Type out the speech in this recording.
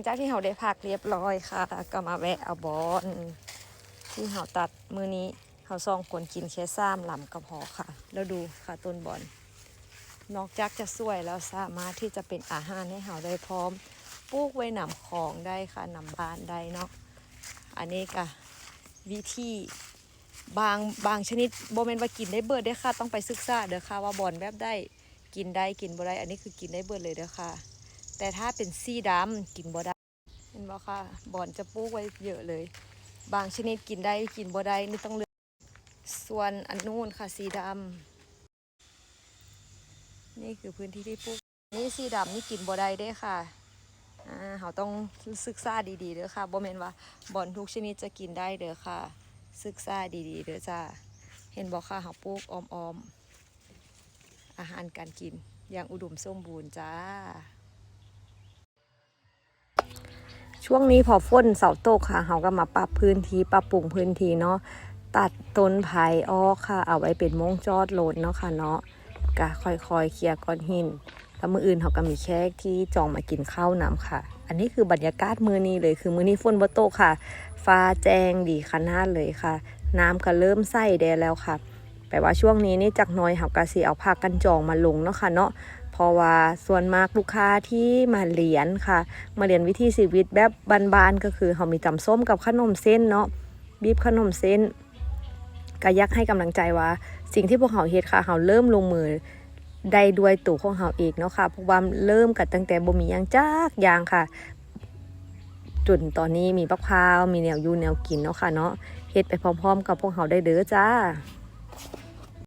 งจากที่เราได้พักเรียบร้อยค่ะ ก็มาแวะเอาบอนที่เราตัดมือนี้เราซองคนกินแค่ซ้ำลำกระพอค่ะ แล้วดูค่ะต้นบอนนอกจากจะสวยแล้วสามารถที่จะเป็นอาหารให้เราได้พร้อมปลูกไว้นำของได้ค่ะนำบ้านได้เนาะอันนี้ก็วิธีบางบางชนิดโบเมนว่ากินได้เบิดได้ค่ะ ต้องไปศึกษาเด้อค่ะว่าบอนแบบได้กินได้กินบ่ได้ อันนี้คือกินได้เบิดเลยเด้อค่ะ แต่ถ้าเป็นสีดำกินบ่ได้เห็นบ่ค่ะบอนจะปลูกไว้เยอะเลย บางชนิดกินได้กินบ่ได้นี่ต้องเลือกส่วนอันนู้นค่ะสีดำนี่คือพื้นที่ที่ปลูกนี่สีดำนี่กินบ่ได้ด้ค่ะอ่าเขาต้องศึกษาดีๆเด้อค่ะบ่แม่นว่าบอนทุกชนิดจะกินได้เด้อค่ะ ศึกษาดีๆเด้อจ้าเห็นบ่ค่ะเขาปลูกออมๆอาหารการกินอย่างอุดมสมบูรณ์จ้า ช่วงนี้พอฝนเสาตกค่ะ เขาก็มาปรับพื้นที่ปรับปรุงพื้นที่เนาะ ตัดต้นไผ่ออกค่ะ เอาไว้เป็นมงจอดรถเนาะค่ะเนาะก็ค่อยๆเคลียร์ก้อนหิน แล้วมืออื่นเขาก็มีแขกที่จองมากินข้าวน้ำค่ะ อันนี้คือบรรยากาศมือนี้เลย คือมือนี้ฝนบ่ตกค่ะ ฟ้าแจ้งดีขนาดเลยค่ะ น้ำก็เริ่มใส่แดดแล้วค่ะแปลว่าช่วงนี้นี่จักน้อยเขาก็สิเอาผ้ากันจองมาลงเนาะค่ะเนาะ ราะว่าส่วนมากลูกค้าที่มาเรียนค่ะ มาเรียนวิธีชีวิตแบบบานๆก็คือเขามีจำส้มกับขนมเส้นเนาะบีบขนมเส้นก็ยักให้กำลังใจว่า สิ่งที่พวกเขาเฮ็ดค่ะเขาเริ่มลงมือได้ด้วยตัวของเขาเองเนาะค่ะเพราะว่าเริ่มกันตั้งแต่บ่มีหยังจักอย่างค่ะจนตอนนี้มีบักพร้าวมีแนวยูแนวกินเนาะค่ะเนาะเฮ็ดไปพร้อม ๆ กับพวกเขาได้เด้อจ้า